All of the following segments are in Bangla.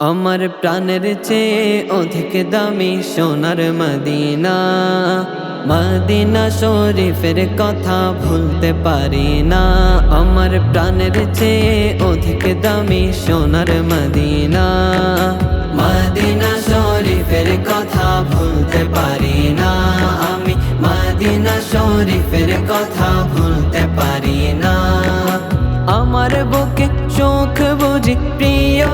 আমার প্রাণের চেয়ে অধিক দামি সোনার মদিনা। মদিনা শরীফের কথা ভুলতে পারি না। আমার প্রাণের চেয়ে অধিক দামি সোনার মদিনা। মদিনা শরীফের কথা ভুলতে পারি না। আমি মদিনা শরীফের কথা ভুলতে পারি না। আমার বুকে চোখ বুঝি প্রিয়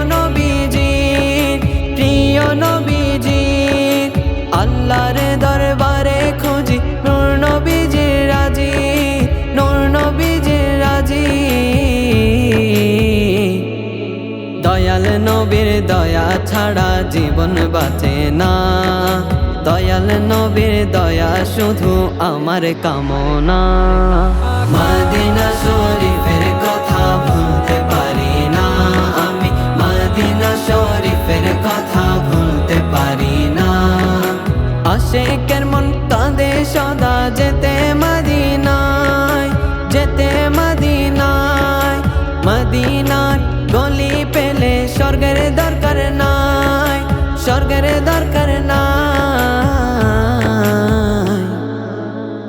আল্লাহর দরবারে খুঁজি। নূর নবীজি রাজি, নূর নবীজি রাজি। দয়াল নবীর দয়া ছাড়া জীবন বাঁচে না। দয়াল নবীর দয়া শুধু আমার কামনা। মাদিনা শরীফের আশেকের মন কাঁদে সদা যেতে মদিনায় যেতে মদিনায়। মদিনার গলি পেলে স্বর্গের দরকার নাই, স্বর্গের দরকার নাই।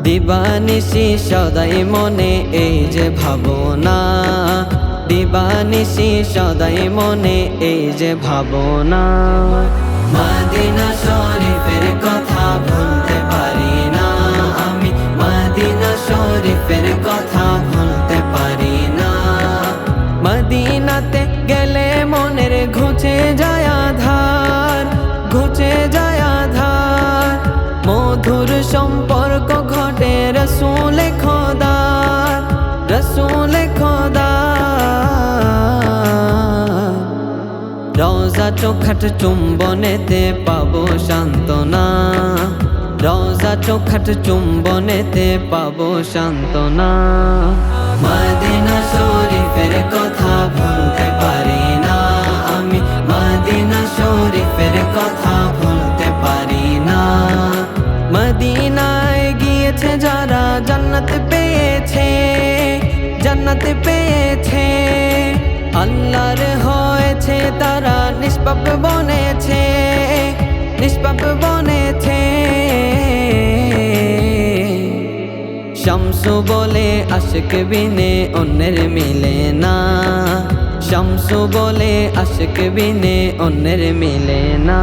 দিবানিশি সদাই মনে এই যে ভাবনা, দিবানিশি সদাই মনে এই যে ভাবনা। মাদিনা শরীফের সম্পর্ক ঘটে রসুল খোদার রসুল খোদার রওজা চোখাট চুম্বনেতে পাবো সান্ত্বনা রওজা চোখাট চুম্বনেতে পাবো সান্ত্বনা। মদিনা শরীফের কথা ভুলতে পারি না আমি, মদিনা শরীফের কথা ভুলতে পারি না। মদিনায় গিয়েছে যারা জান্নাত পেয়েছে জান্নাত পেয়েছে। আল্লাহর হয়েছে, তারা নিষ্পাপ বনেছে নিষ্পাপ বনেছে। শামসু বলে আশিক বিনে অন্যের মিলে না। শামসু বলে আশিক বিনে অন্যের মিলে না।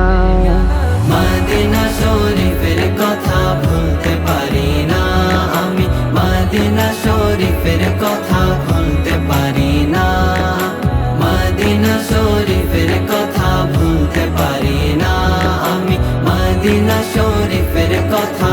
মাদিনা শরীফের কথা শরীফের কথা